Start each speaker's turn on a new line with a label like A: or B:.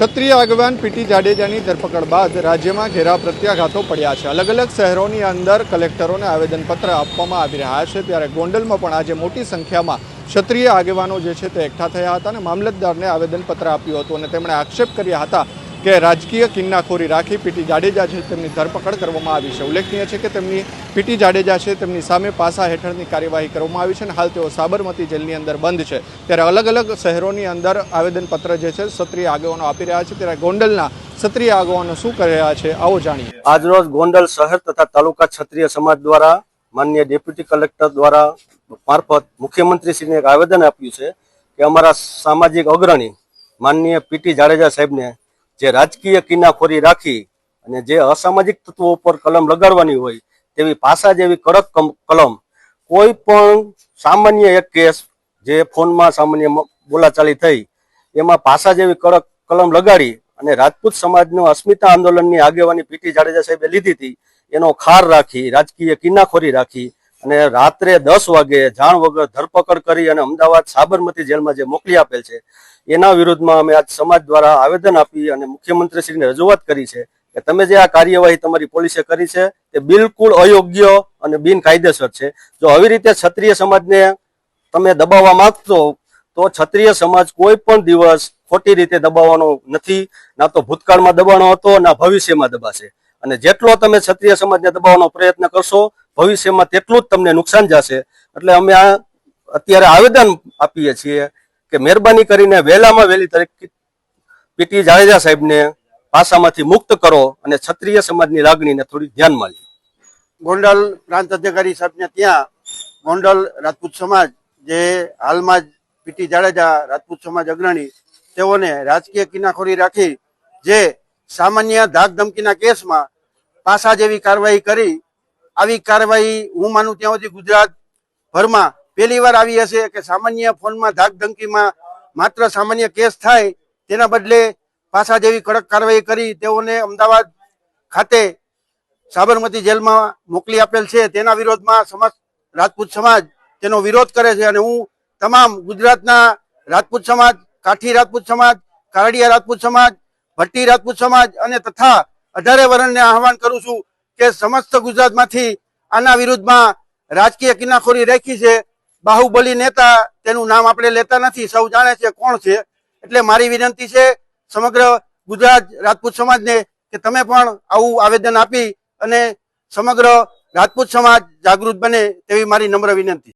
A: ક્ષત્રિય આગેવાન પીટી જાડેજાની ધરપકડ બાદ રાજ્યમાં ઘેરા પ્રત્યાઘાતો પડ્યા છે. અલગ અલગ શહેરોની અંદર કલેક્ટરોને આવેદનપત્ર આપવામાં આવી રહ્યા છે. ત્યારે ગોંડલમાં પણ આજે મોટી સંખ્યામાં ક્ષત્રિય આગેવાનો જે છે તે એકઠા થયા હતા અને મામલતદારને આવેદનપત્ર આપ્યું હતું અને તેમણે આક્ષેપ કર્યા હતા કે રાજકીય કિન્નાખોરી રાખી પીટી જાડેજા છે તેમની ધરપકડ કરવામાં આવી છે. ઉલ્લેખનીય છે કે તેમની પીટી જાડેજા છે તેમની સામે પાસા હેઠળની કાર્યવાહી કરવામાં આવી છે અને હાલ તેઓ સાબરમતી જેલની અંદર બંધ છે. ત્યારે અલગ અલગ શહેરોની અંદર આવેદનપત્ર જે છે સત્રીય આગેવાનો આપી રહ્યા છે. ત્યારે ગોંડલના સત્રીય આગેવાનો શું કરી રહ્યા છે આવો જાણીએ.
B: આજરોજ ગોંડલ શહેર તથા તાલુકા ક્ષત્રિય સમાજ દ્વારા માન્ય ડેપ્યુટી કલેક્ટર દ્વારા મારફત મુખ્યમંત્રીશ્રીને એક આવેદન આપ્યું છે કે અમારા સામાજિક અગ્રણી માનનીય પીટી જાડેજા સાહેબને જે રાજકીય કિન્નાખોરી રાખી અને જે અસામાજિક તત્વો ઉપર કલમ લગાડવાની હોય તેવી પાસા જેવી કડક કલમ, કોઈ પણ સામાન્ય એક કેસ જે ફોનમાં સામાન્ય બોલાચાલી થઈ, એમાં પાસા જેવી કડક કલમ લગાડી અને રાજપૂત સમાજનો અસ્મિતા આંદોલનની આગેવાની પીટી જાડેજા સાહેબે લીધી હતી, એનો ખાર રાખી, રાજકીય કિન્નાખોરી રાખી અને રાત્રે દસ વાગે જાણ વગર ધરપકડ કરી અને અમદાવાદ સાબરમતી જેલમાં જે મોકલી આપેલ છે, એના વિરુદ્ધમાં અમે આજ સમાજ દ્વારા આવેદન આપી અને મુખ્યમંત્રીશ્રીને રજૂઆત કરી છે કે તમે જે આ કાર્યવાહી તમારી પોલીસે કરી છે, તે બિલકુલ અયોગ્ય અને બિનકાયદેસર છે. જો આવી રીતે ક્ષત્રિય સમાજને તમે દબાવવા માંગતો તો ક્ષત્રિય સમાજ કોઈ પણ દિવસ ખોટી રીતે દબાવવાનો નથી. ના તો ભૂતકાળમાં દબાણો હતો, ના ભવિષ્યમાં દબાશે. અને જેટલો તમે ક્ષત્રિય સમાજને દબાવવાનો પ્રયત્ન કરશો, ભવિષ્યમાં તેટલું જ તમને નુકસાન જશે. એટલે અમે આ અત્યારે આવેદન આપીએ છીએ કે મહેરબાની કરીને વહેલામાં વહેલી તરીકે પીટી જાડેજા સાહેબને પાસામાંથી મુક્ત કરો અને ક્ષત્રિય સમાજની લાગણીને થોડી ધ્યાનમાં લે
C: ગોંડલ પ્રાંત અધિકારી સાહેબને ત્યાં ગોંડલ રાજપૂત સમાજ, જે હાલમાં જ પીટી જાડેજા રાજપૂત સમાજ અગ્રણી, તેઓને રાજકીય કિનાખોરી રાખી જે સામાન્ય ધાક ધમકીના કેસમાં પાસા જેવી કાર્યવાહી કરી. આવી કાર્યવાહી હું માનું ત્યાં સુધી ગુજરાત ભરમાં પહેલી વાર આવી હશે કે સામાન્ય ફોનમાં ધાક ધમકીમાં માત્ર સામાન્ય કેસ થાય તેના બદલે પાસા જેવી કડક કાર્યવાહી કરી તેઓને અમદાવાદ ખાતે સાબરમતી જેલમાં મોકલી આપેલ છે. તેના વિરોધમાં સમાજ રાજપૂત સમાજ તેનો વિરોધ કરે છે અને હું તમામ ગુજરાતના રાજપૂત સમાજ, કાઠી રાજપૂત સમાજ, કારડિયા રાજપૂત સમાજ ભટ્ટી રાજપૂત સમાજ અને તથા અઢારે વરણને આહવાન કરું છું કે સમસ્ત ગુજરાતમાંથી આના વિરુદ્ધમાં રાજકીય કિનાખોરી રાખી છે. બાહુબલી નેતા તેનું નામ આપણે લેતા નથી, સૌ જાણે છે કોણ છે. એટલે મારી વિનંતી છે સમગ્ર ગુજરાત રાજપૂત સમાજને કે તમે પણ આવું આવેદન આપી અને સમગ્ર રાજપૂત સમાજ જાગૃત બને તેવી મારી નમ્ર વિનંતી.